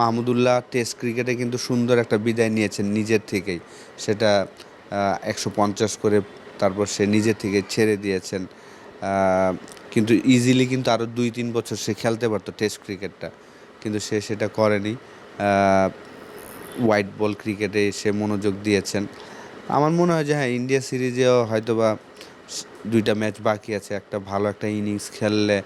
Mahmudullah test ক্রিকেটে কিন্তু সুন্দর একটা বিদায় নিয়েছেন নিজের থেকেই। সেটা একশো পঞ্চাশ করে তারপর সে নিজের থেকে ছেড়ে দিয়েছেন। কিন্তু ইজিলি কিন্তু আরও দুই তিন বছর সে খেলতে পারতো টেস্ট ক্রিকেটটা। কিন্তু সে সেটা করেনি। হোয়াইট বল ক্রিকেটে সে মনোযোগ দিয়েছেন। আমার মনে হয় যে হ্যাঁ ইন্ডিয়া সিরিজেও হয়তোবা দুইটা ম্যাচ বাকি আছে। একটা ভালো একটা ইনিংস খেললে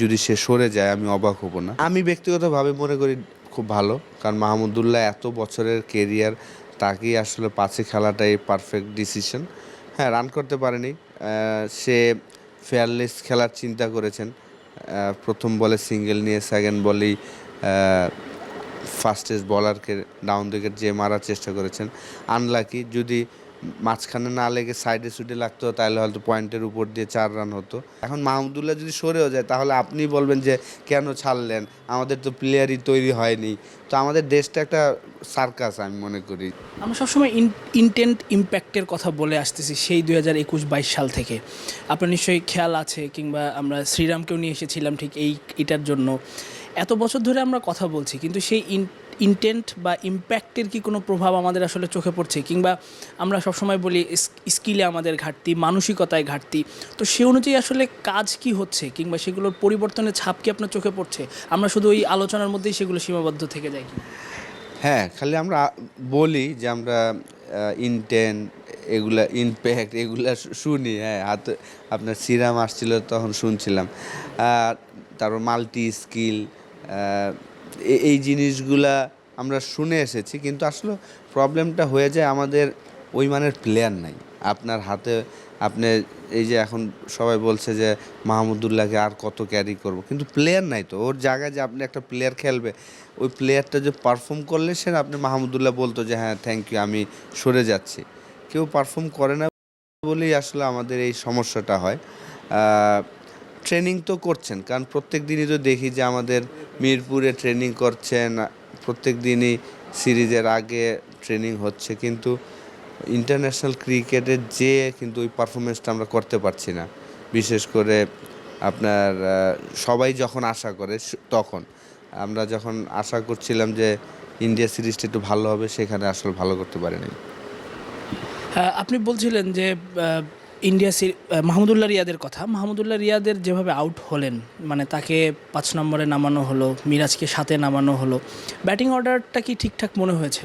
যদি সে সরে যায়, আমি অবাক হব না। আমি ব্যক্তিগতভাবে মনে করি খুব ভালো। কারণ মাহমুদুল্লাহ এত বছরের কেরিয়ার তাকেই আসলে পাঁচে খেলাটাই পারফেক্ট ডিসিশন হ্যাঁ রান করতে পারেনি। সে ফেয়ারলেস খেলার চিন্তা করেছেন। প্রথম বলে সিঙ্গেল নিয়ে সেকেন্ড বলেই ফার্স্টেস্ট বলারকে ডাউন দিকে যে মারার চেষ্টা করেছেন। আনলাকি যদি মাঝখানে না লেগে সাইডে সুইডে লাগতো, তাহলে হয়তো পয়েন্টের উপর দিয়ে চার রান হতো। এখন মাহমুদুল্লাহ যদি সরেও যায়, তাহলে আপনি বলবেন যে, কেন ছাড়লেন? আমাদের তো প্লেয়ারই তৈরি হয়নি। তো আমাদের দেশটা একটা সার্কাস আমি মনে করি। আমরা সবসময় ইনটেন্ট ইম্প্যাক্টের কথা বলে আসতেছি সেই দুই হাজার একুশ বাইশ সাল থেকে। আপনার নিশ্চয়ই খেয়াল আছে, কিংবা আমরা শ্রীরামকেও নিয়ে এসেছিলাম ঠিক এই, এটার জন্য। এত বছর ধরে আমরা কথা বলছি, কিন্তু সেই ইনটেন্ট বা ইম্প্যাক্টের কি কোনো প্রভাব আমাদের আসলে চোখে পড়ছে? কিংবা আমরা সবসময় বলি স্কিলে আমাদের ঘাটতি, মানসিকতায় ঘাটতি। তো সে অনুযায়ী আসলে কাজ কি হচ্ছে? কিংবা সেগুলোর পরিবর্তনের ছাপ কি আপনার চোখে পড়ছে? আমরা শুধু ওই আলোচনার মধ্যেই সেগুলো সীমাবদ্ধ থেকে যাই হ্যাঁ খালি আমরা বলি যে আমরা ইনটেন এগুলা ইনপ্যাক্ট এগুলা শুনি। হ্যাঁ হাতে আপনার সিরাম আসছিল তখন শুনছিলাম। তারপর মাল্টি স্কিল এই জিনিসগুলা আমরা শুনে এসেছি, কিন্তু আসলে প্রবলেমটা হয়ে যায় আমাদের ওই মানের প্লেয়ার নাই। আপনার হাতে আপনি এই যে এখন সবাই বলছে যে মাহমুদুল্লাহকে আর কত ক্যারি করব, কিন্তু প্লেয়ার নাই তো। ওর জায়গায় যে আপনি একটা প্লেয়ার খেলবে, ওই প্লেয়ারটা যে পারফর্ম করলে সে আপনি মাহমুদুল্লাহ বলতো যে হ্যাঁ থ্যাংক ইউ আমি সরে যাচ্ছি। কেউ পারফর্ম করে না বলেই আসলে আমাদের এই সমস্যাটা হয়। ট্রেনিং তো করছেন, কারণ প্রত্যেক দিনই তো দেখি যে আমাদের মিরপুরে ট্রেনিং করছেন, প্রত্যেক দিনই সিরিজের আগে ট্রেনিং হচ্ছে, কিন্তু ইন্টারন্যাশনাল ক্রিকেটে যে কিন্তু ওই পারফরমেন্সটা আমরা করতে পারছি না। বিশেষ করে আপনার সবাই যখন আশা করে তখন। আমরা যখন আশা করছিলাম যে ইন্ডিয়া সিরিজটা একটু ভালো হবে, সেখানে আসলে ভালো করতে পারেনি। আপনি বলছিলেন যে ইন্ডিয়া মাহমুদুল্লাহ রিয়াদের কথা। মাহমুদুল্লাহ রিয়াদের যেভাবে আউট হলেন মানে তাকে পাঁচ নম্বরে নামানো হলো, মিরাজকে সাথে নামানো হলো ব্যাটিং অর্ডারটা কি ঠিকঠাক মনে হয়েছে?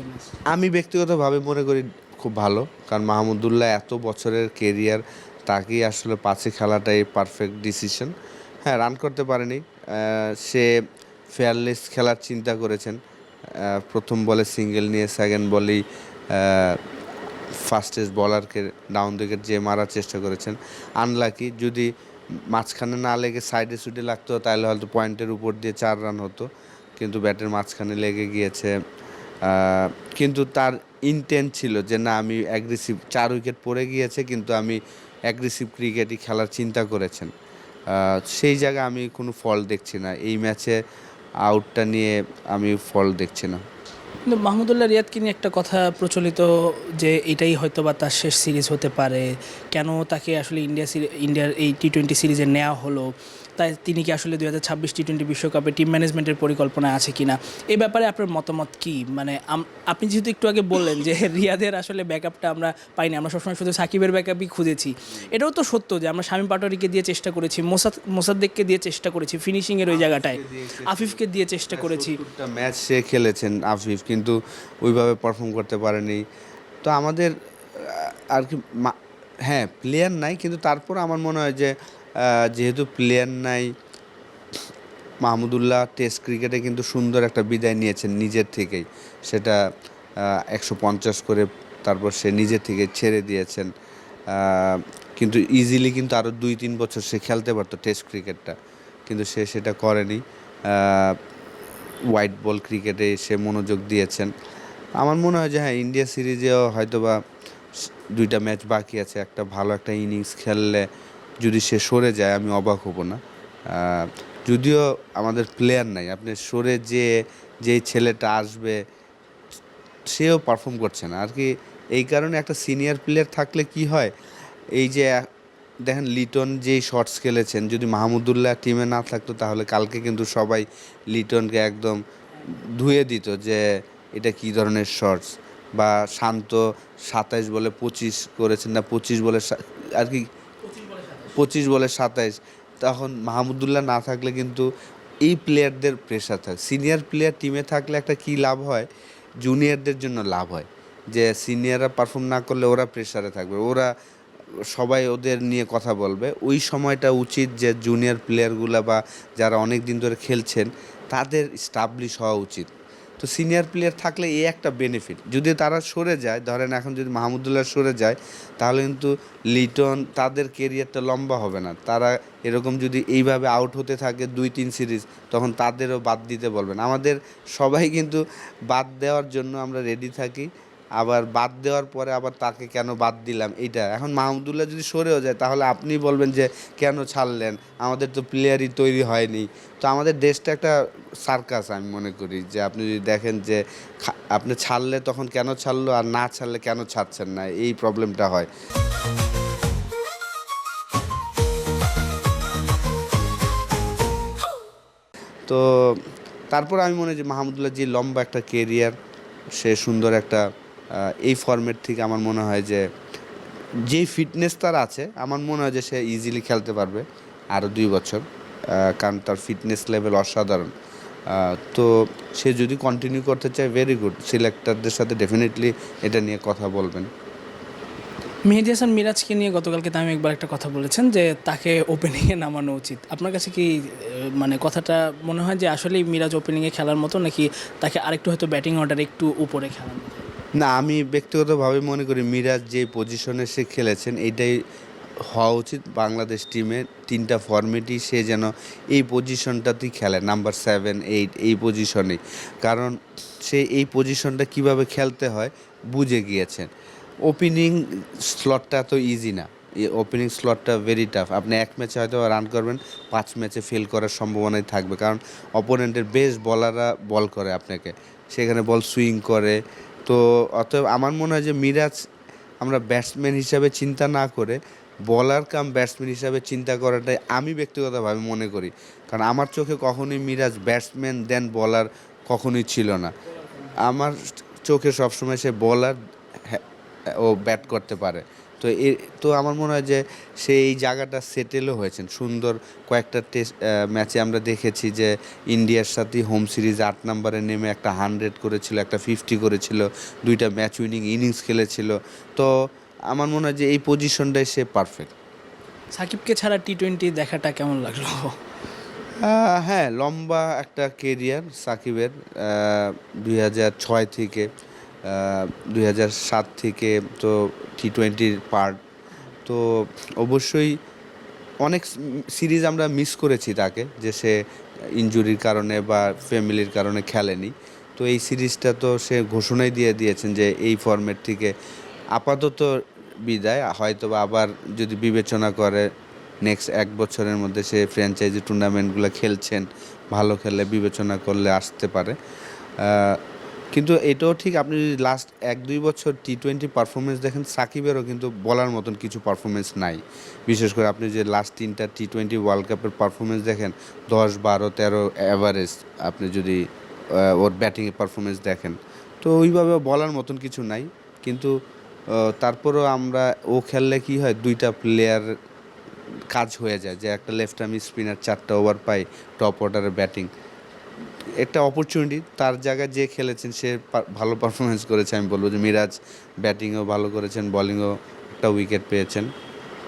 আমি ব্যক্তিগতভাবে মনে করি খুব ভালো, কারণ মাহমুদুল্লাহ এত বছরের কেরিয়ার তাকেই আসলে পাঁচে খেলাটাই পারফেক্ট ডিসিশন হ্যাঁ রান করতে পারেনি সে ফেয়ারলেস খেলার চিন্তা করেছেন প্রথম বলে সিঙ্গেল নিয়ে সেকেন্ড বলেই ফাস্টেস্ট বলারকে ডাউন উইকেট যে মারার চেষ্টা করেছেন, আনলাকি যদি মাঝখানে না লেগে সাইডে সুইডে লাগতো, তাহলে হয়তো পয়েন্টের উপর দিয়ে চার রান হতো, কিন্তু ব্যাটের মাঝখানে লেগে গিয়েছে কিন্তু তার ইন্টেন্ট ছিল যে না, আমি অ্যাগ্রেসিভ চার উইকেট পড়ে গিয়েছে, কিন্তু আমি অ্যাগ্রেসিভ ক্রিকেটই খেলার চিন্তা করেছেন। সেই জায়গায় আমি কোনো ফল দেখছি না। এই ম্যাচে আউটটা নিয়ে আমি ফল দেখছি না। কিন্তু মাহমুদুল্লাহ রিয়াদকে নিয়ে একটা কথা প্রচলিত যে এটাই হয়তো বা তার শেষ সিরিজ হতে পারে? কেন তাকে আসলে ইন্ডিয়া ইন্ডিয়ার এই টি টোয়েন্টি সিরিজে নেওয়া হলো? তাই তিনি কি আসলে দুই হাজার ছাব্বিশ টি টোয়েন্টি বিশ্বকাপে টিম ম্যানেজমেন্টের পরিকল্পনা আছে কি না এ ব্যাপারে আপনার মতামত কি? মানে আপনি যেহেতু একটু আগে বললেন যে রিয়াদের আসলে ব্যাকআপটা আমরা পাইনি আমরা সবসময় শুধু সাকিবের ব্যাকআপই খুঁজেছি। এটাও তো সত্য যে আমরা শামীম পাটোয়ারিকে দিয়ে চেষ্টা করেছি মোসাদ মোসাদ্দেককে দিয়ে চেষ্টা করেছি ফিনিশিংয়ের ওই জায়গাটায়। আফিফকে দিয়ে চেষ্টা করেছি। ম্যাচ সে খেলেছেন আফিফ কিন্তু ওইভাবে পারফর্ম করতে পারেনি। তো আমাদের আর কি হ্যাঁ প্লেয়ার নাই কিন্তু তারপর আমার মনে হয় যে যেহেতু প্লেয়ার নাই মাহমুদুল্লাহ টেস্ট ক্রিকেটে কিন্তু সুন্দর একটা বিদায় নিয়েছেন নিজের থেকেই। সেটা একশো পঞ্চাশ করে তারপর সে নিজের থেকে ছেড়ে দিয়েছেন। কিন্তু ইজিলি কিন্তু আরও দুই তিন বছর সে খেলতে পারতো টেস্ট ক্রিকেটটা কিন্তু সে সেটা করেনি। হোয়াইট বল ক্রিকেটে সে মনোযোগ দিয়েছেন। আমার মনে হয় যে হ্যাঁ ইন্ডিয়া সিরিজেও হয়তোবা দুইটা ম্যাচ বাকি আছে। একটা ভালো একটা ইনিংস খেললে যদি সে সরে যায়, আমি অবাক হব না। যদিও আমাদের প্লেয়ার নাই, আপনি সরে যে যেই ছেলেটা আসবে, সেও পারফর্ম করছে না। আর কি এই কারণে একটা সিনিয়র প্লেয়ার থাকলে কি হয়? এই যে, দেখেন লিটন যেই শর্টস খেলেছেন, যদি মাহমুদুল্লাহ টিমে না থাকতো, তাহলে কালকে কিন্তু সবাই লিটনকে একদম ধুয়ে দিত যে, এটা কি ধরনের শর্টস বা শান্ত সাতাইশ বলে পঁচিশ করেছেন না, পঁচিশ বলে আর কি পঁচিশ বলে সাতাইশ, তখন মাহমুদুল্লাহ না থাকলে কিন্তু এই প্লেয়ারদের প্রেশার থাকে। সিনিয়র প্লেয়ার টিমে থাকলে একটা কি লাভ হয়? জুনিয়রদের জন্য লাভ হয়। যে সিনিয়ররা পারফর্ম না করলে ওরা প্রেশারে থাকবে। ওরা সবাই ওদের নিয়ে কথা বলবে। ওই সময়টা উচিত যে জুনিয়র প্লেয়ারগুলো বা যারা অনেক দিন ধরে খেলছেন, তাদের স্টাবলিশ হওয়া উচিত। তো সিনিয়র প্লেয়ার থাকলে এই একটা বেনিফিট যদি তারা সরে যায়, ধরেন এখন যদি মাহমুদুল্লাহ সরে যায়, তাহলে কিন্তু লিটন তাদের কেরিয়ারটা লম্বা হবে না। তারা এরকম যদি এইভাবে আউট হতে থাকে দুই, তিন সিরিজ তখন তাদেরও বাদ দিতে বলবেন। আমাদের সবাই কিন্তু বাদ দেওয়ার জন্য আমরা রেডি থাকি। আবার বাদ দেওয়ার পরে আবার তাকে কেন বাদ দিলাম? এইটা। এখন মাহমুদুল্লাহ যদি সরেও যায়, তাহলে আপনি বলবেন যে, কেন ছাড়লেন? আমাদের তো প্লেয়ারই তৈরি হয়নি। তো আমাদের দেশটা একটা সার্কাস আমি মনে করি। যে আপনি যদি দেখেন যে আপনি ছাড়লে তখন কেন ছাড়লো আর না ছাড়লে কেন ছাড়ছেন না? এই প্রবলেমটা হয়। তো তারপর আমি মনে হয় যে মাহমুদুল্লাহ যে লম্বা একটা কেরিয়ার সে সুন্দর একটা এই ফর্মেট থেকে আমার মনে হয় যে, যেই ফিটনেস তার আছে, আমার মনে হয় যে সে ইজিলি খেলতে পারবে আরও দুই বছর কারণ তার ফিটনেস লেভেল অসাধারণ। তো সে যদি কন্টিনিউ করতে চায় ভেরি গুড সিলেক্টরদের সাথে ডেফিনেটলি এটা নিয়ে কথা বলবেন। মেহেদি হাসান মিরাজকে নিয়ে গতকালকে তামিম একবার একটা কথা বলেছেন যে, তাকে ওপেনিংয়ে নামানো উচিত। আপনার কাছে কি মানে কথাটা মনে হয় যে, আসলেই মিরাজ ওপেনিংয়ে খেলার মতো, নাকি তাকে আরেকটু হয়তো ব্যাটিং অর্ডার একটু উপরে মতো না, আমি ব্যক্তিগতভাবে মনে করি মিরাজ যে পজিশনে সে খেলেছেন এইটাই হওয়া উচিত। বাংলাদেশ টিমে তিনটা ফর্মেটই সে যেন এই পজিশনটাতেই খেলে নাম্বার সেভেন এইট এই পজিশনেই কারণ সে এই পজিশনটা কীভাবে খেলতে হয়, বুঝে গিয়েছেন। ওপেনিং স্লটটা তো ইজি না। এই ওপেনিং স্লটটা ভেরি টাফ আপনি এক ম্যাচে হয়তো রান করবেন, পাঁচ ম্যাচে ফেল করার সম্ভাবনাই থাকবে। কারণ অপোনেন্টের বেস্ট বলাররা বল করে আপনাকে। সেখানে বল সুইং করে তো অতএব আমার মনে হয় যে মিরাজ আমরা ব্যাটসম্যান হিসাবে চিন্তা না করে বলার কাম ব্যাটসম্যান হিসাবে চিন্তা করাটাই আমি ব্যক্তিগতভাবে মনে করি। কারণ আমার চোখে কখনোই মিরাজ ব্যাটসম্যান দেন বলার কখনোই ছিল না। আমার চোখে সবসময় সে বলার ও ব্যাট করতে পারে। তো এ তো আমার মনে হয় যে সে এই জায়গাটা সেটেলও হয়েছেন সুন্দর কয়েকটা টেস্ট ম্যাচে আমরা দেখেছি যে ইন্ডিয়ার সাথে হোম সিরিজ আট নম্বরে নেমে একটা হান্ড্রেড করেছিল একটা ফিফটি করেছিল দুইটা ম্যাচ উইনিং ইনিংস খেলেছিল। তো আমার মনে হয় যে এই পজিশনটাই সে পারফেক্ট সাকিবকে ছাড়া টি টোয়েন্টি দেখাটা কেমন লাগল? হ্যাঁ লম্বা একটা কেরিয়ার সাকিবের দুই হাজার ছয় থেকে। দুই সাত থেকে তো টি টোয়েন্টির পার্ট তো অবশ্যই অনেক সিরিজ আমরা মিস করেছি তাকে, যে সে ইনজুরির কারণে বা ফ্যামিলির কারণে খেলেনি। তো এই সিরিজটা তো সে ঘোষণাই দিয়ে দিয়েছেন যে এই ফর্মেট থেকে আপাতত বিদায়। হয়তো আবার যদি বিবেচনা করে নেক্সট এক বছরের মধ্যে সে ফ্র্যাঞ্চাইজি টুর্নামেন্টগুলো খেলছেন, ভালো খেলে বিবেচনা করলে আসতে পারে। কিন্তু এটাও ঠিক, আপনি যদি লাস্ট এক, দুই বছর টি টোয়েন্টি পারফরমেন্স দেখেন, সাকিবেরও কিন্তু বলার মতন কিছু পারফরমেন্স নাই। বিশেষ করে আপনি যে লাস্ট তিনটা টি টোয়েন্টি ওয়ার্ল্ড কাপের পারফরমেন্স দেখেন, দশ, বারো, তেরো অ্যাভারেজ আপনি যদি ওর ব্যাটিংয়ের পারফরমেন্স দেখেন, তো ওইভাবে বলার মতন কিছু নাই। কিন্তু তারপরেও আমরা, ও খেললে কি হয়, দুইটা প্লেয়ার কাজ হয়ে যায়, যে একটা লেফট আর্ম স্পিনার চারটা ওভার পাই টপ অর্ডারের ব্যাটিং একটা অপরচুনিটি তার জায়গায় যে খেলেছেন, সে ভালো পারফরমেন্স করেছে, আমি বলব যে মিরাজ ব্যাটিংও ভালো করেছেন বলিংও একটা উইকেট পেয়েছেন।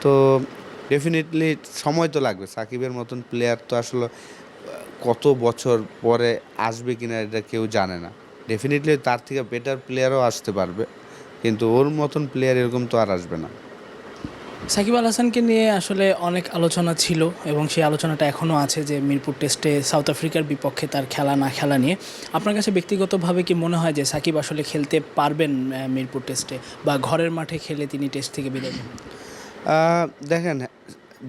তো ডেফিনেটলি সময় তো লাগবে, সাকিবের মতন প্লেয়ার তো আসলে, কত বছর পরে আসবে কিনা এটা কেউ জানে না। ডেফিনেটলি তার থেকে বেটার প্লেয়ারও আসতে পারবে, কিন্তু ওর মতন প্লেয়ার এরকম তো আর আসবে না। সাকিব আল হাসানকে নিয়ে আসলে অনেক আলোচনা ছিল এবং সেই আলোচনাটা এখনও আছে যে মিরপুর টেস্টে সাউথ আফ্রিকার বিপক্ষে তার খেলা না খেলা নিয়ে। আপনার কাছে ব্যক্তিগতভাবে কি মনে হয় যে সাকিব আসলে খেলতে পারবেন মিরপুর টেস্টে বা ঘরের মাঠে খেলে তিনি টেস্ট থেকে আহ, দেখেন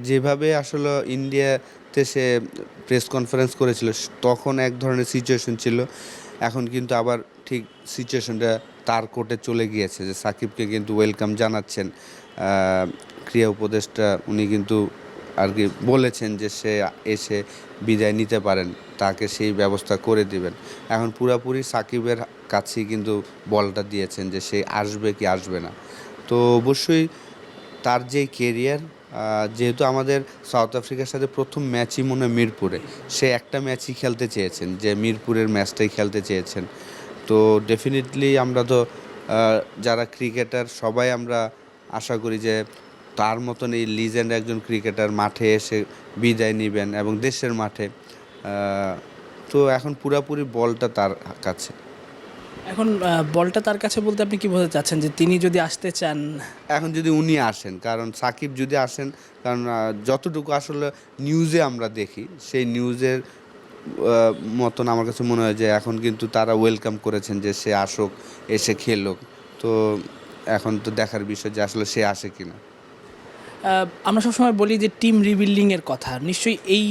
যেভাবে আসলে ইন্ডিয়াতে সে প্রেস কনফারেন্স করেছিল তখন এক ধরনের সিচুয়েশন ছিল। এখন কিন্তু আবার ঠিক সিচুয়েশনটা তার কোর্টে চলে গিয়েছে যে সাকিবকে কিন্তু ওয়েলকাম জানাচ্ছেন। ক্রিয়া উপদেষ্টা উনি কিন্তু আর কি বলেছেন যে সে এসে বিদায় নিতে পারেন, তাকে সেই ব্যবস্থা করে দিবেন। এখন পুরাপুরি সাকিবের কাছেই কিন্তু বলটা দিয়েছেন যে সে আসবে কি আসবে না। তো অবশ্যই তার যে কেরিয়ার যেহেতু আমাদের সাউথ আফ্রিকার সাথে প্রথম ম্যাচই মনে মিরপুরে, সে একটা ম্যাচই খেলতে চেয়েছেন, যে মিরপুরের ম্যাচটাই খেলতে চেয়েছেন। তো ডেফিনেটলি আমরা তো যারা ক্রিকেটার সবাই আমরা আশা করি যে তার মতন এই লিজেন্ড একজন ক্রিকেটার মাঠে এসে বিদায় নেবেন এবং দেশের মাঠে। তো এখন পুরাপুরি বলটা তার কাছে। এখন বলটা তার কাছে বলতে আপনি কি বলতে চাচ্ছেন যে তিনি যদি আসতে চান? এখন যদি উনি আসেন কারণ সাকিব যদি আসেন কারণ যতটুকু আসলে নিউজে আমরা দেখি সেই নিউজের মতন আমার কাছে মনে হয় যে এখন কিন্তু তারা ওয়েলকাম করেছেন যে সে আসুক, এসে খেলুক। তো এখন তো দেখার বিষয় যে আসলে সে আসে কিনা। আমরা সবসময় বলি যে টিম রিবিল্ডিংয়ের কথা। নিশ্চয়ই এই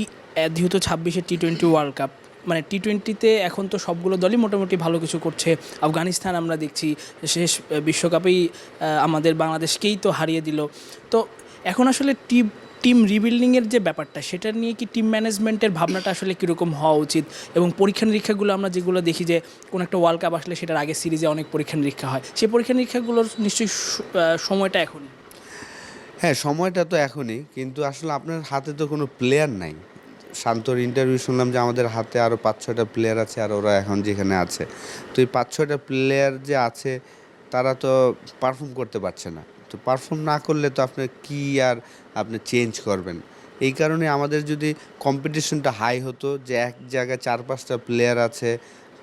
যেহেতু ছাব্বিশে টি টোয়েন্টি ওয়ার্ল্ড কাপ মানে টি টোয়েন্টিতে এখন তো সবগুলো দলই মোটামুটি ভালো কিছু করছে। আফগানিস্তান আমরা দেখছি, শেষ বিশ্বকাপেই আমাদের বাংলাদেশকেই তো হারিয়ে দিল। তো এখন আসলে টিম টিম রিবিল্ডিংয়ের যে ব্যাপারটা, সেটা নিয়ে কি টিম ম্যানেজমেন্টের ভাবনাটা আসলে কীরকম হওয়া উচিত? এবং পরীক্ষা নিরীক্ষাগুলো আমরা যেগুলো দেখি যে, কোনো একটা ওয়ার্ল্ড কাপ আসলে সেটার আগে সিরিজে অনেক পরীক্ষা নিরীক্ষা হয়। সেই পরীক্ষা নিরীক্ষাগুলোর নিশ্চয়ই সময়টা এখনই। হ্যাঁ সময়টা তো এখনই, কিন্তু আসলে আপনার হাতে তো কোনো প্লেয়ার নাই। শান্তর ইন্টারভিউ শুনলাম যে আমাদের হাতে আরও পাঁচ ছয়টা প্লেয়ার আছে আর ওরা এখন যেখানে আছে। তো এই পাঁচ ছয়টা প্লেয়ার যে আছে, তারা তো পারফর্ম করতে পারছে না। তো পারফর্ম না করলে তো আপনার কি আর আপনি চেঞ্জ করবেন। এই কারণে আমাদের যদি কম্পিটিশনটা হাই হতো যে এক জায়গায় চার পাঁচটা প্লেয়ার আছে,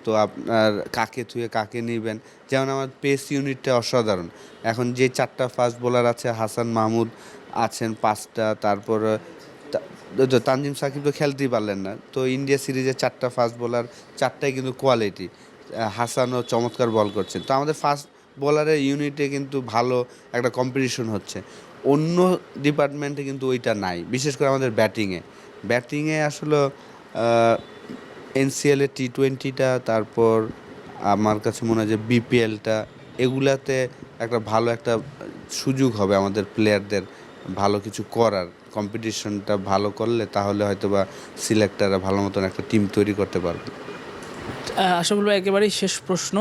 তো আপনার কাকে থুয়ে কাকে নেবেন? যেমন আমার পেস ইউনিটটা অসাধারণ। এখন যে চারটা ফাস্ট বোলার আছে, হাসান মাহমুদ আছেন পাঁচটা, তারপর তানজিম সাকিব তো খেলতেই পারলেন না। তো ইন্ডিয়া সিরিজে চারটা ফাস্ট বোলার চারটাই কিন্তু কোয়ালিটি হাসানও চমৎকার বল করছেন। তো আমাদের ফাস্ট বোলারের ইউনিটে কিন্তু ভালো একটা কম্পিটিশন হচ্ছে। অন্য ডিপার্টমেন্টে কিন্তু ওইটা নাই। বিশেষ করে আমাদের ব্যাটিংয়ে। ব্যাটিংয়ে আসলে এনসিএল টি টোয়েন্টিটা তারপর আমার কাছে মনে হয় যে বিপিএলটা এগুলাতে একটা ভালো একটা সুযোগ হবে আমাদের প্লেয়ারদের ভালো কিছু করার। কম্পিটিশনটা ভালো করলে তাহলে হয়তো বা সিলেক্টাররা ভালো মতন একটা টিম তৈরি করতে পারবে। আশা বলব একেবারেই শেষ প্রশ্ন।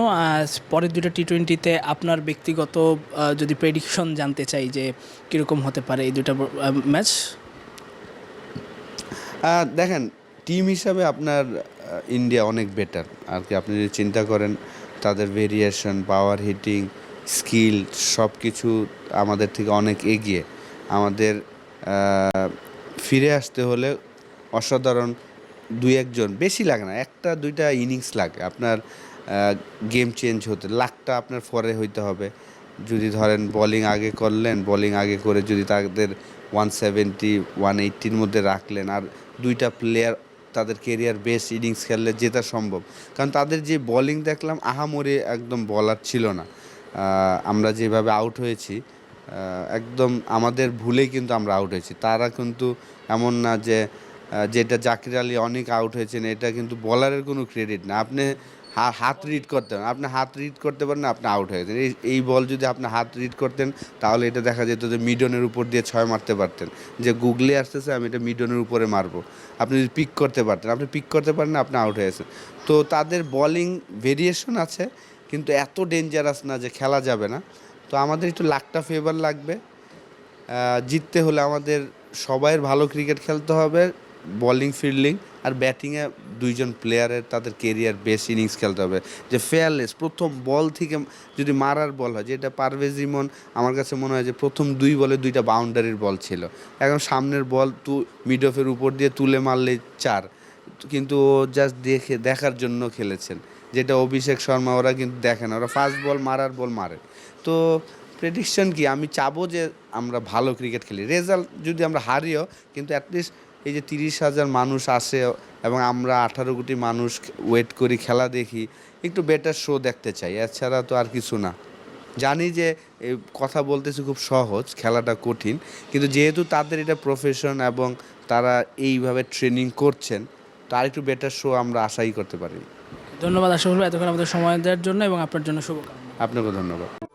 পরের দুটো টি টোয়েন্টিতে আপনার ব্যক্তিগত যদি প্রেডিকশন জানতে চাই যে কীরকম হতে পারে এই দুটো ম্যাচ দেখেন টিম হিসাবে আপনার ইন্ডিয়া অনেক বেটার আর কি আপনি যদি চিন্তা করেন, তাদের ভেরিয়েশন পাওয়ার হিটিং স্কিল সব কিছু আমাদের থেকে অনেক এগিয়ে। আমাদের ফিরে আসতে হলে অসাধারণ দুই একজন বেশি লাগে না, একটা দুইটা ইনিংস লাগে। আপনার গেম চেঞ্জ হতে লাখটা আপনার ফরে হইতে হবে। যদি ধরেন বোলিং আগে করলেন বোলিং আগে করে যদি তাদের ওয়ান সেভেন্টি ওয়ান এইটির মধ্যে রাখলেন আর দুইটা প্লেয়ার তাদের কেরিয়ার বেস্ট ইনিংস খেললে জেতা সম্ভব। কারণ তাদের যে বোলিং দেখলাম, আহামরি একদম বলার ছিল না। আমরা যেভাবে আউট হয়েছি একদম আমাদের ভুলেই কিন্তু আমরা আউট হয়েছি। তারা কিন্তু এমন না যে যেটা জাকির আলী অনেক আউট হয়েছেন, এটা কিন্তু বলারের কোনো ক্রেডিট না। আপনি হাত রিড করতে পারেন। আপনি হাত রিড করতে পারেন না আপনি আউট হয়ে এই এই বল যদি আপনি হাত রিড করতেন, তাহলে এটা দেখা যেত যে মিডনের উপর দিয়ে ছয় মারতে পারতেন। যে গুগলে আসতেছে, আমি এটা মিডনের উপরে মারবো। আপনি যদি পিক করতে পারতেন, আপনি পিক করতে পারেন না আপনি আউট হয়ে গেছেন তো তাদের বলিং ভেরিয়েশন আছে, কিন্তু এত ডেঞ্জারাস না যে খেলা যাবে না। তো আমাদের একটু লাখটা ফেভার লাগবে। জিততে হলে আমাদের সবাইয়ের ভালো ক্রিকেট খেলতে হবে। বোলিং ফিল্ডিং আর ব্যাটিংয়ে দুইজন প্লেয়ারের তাদের কেরিয়ার বেস ইনিংস খেলতে হবে। যে ফেয়ারলেস প্রথম বল থেকে যদি মারার বল হয়, যেটা পারভেজ ইমন, আমার কাছে মনে হয় যে প্রথম দুই বলে দুইটা বাউন্ডারির বল ছিল। এখন সামনের বল তু মিড অফের উপর দিয়ে তুলে মারলে চার। কিন্তু ও জাস্ট দেখে, দেখার জন্য খেলেছেন। যেটা অভিষেক শর্মা, ওরা কিন্তু দেখে না। ওরা ফার্স্ট বল মারার বল মারে। তো প্রেডিকশন কি? আমি চাবো যে আমরা ভালো ক্রিকেট খেলি। রেজাল্ট যদি আমরা হারিও, কিন্তু অ্যাটলিস্ট এই যে তিরিশ হাজার মানুষ আসে এবং আমরা আঠারো কোটি মানুষ ওয়েট করি খেলা দেখি একটু বেটার শো দেখতে চাই। এছাড়া তো আর কিছু না। জানি যে কথা বলতেছি খুব সহজ খেলাটা কঠিন কিন্তু যেহেতু তাদের এটা প্রফেশন এবং তারা এইভাবে ট্রেনিং করছেন তার একটু বেটার শো আমরা আশাই করতে পারি। ধন্যবাদ আশা বলব এতক্ষণ আমাদের সময় দেওয়ার জন্য এবং আপনার জন্য শুভকামনা। আপনাকেও ধন্যবাদ।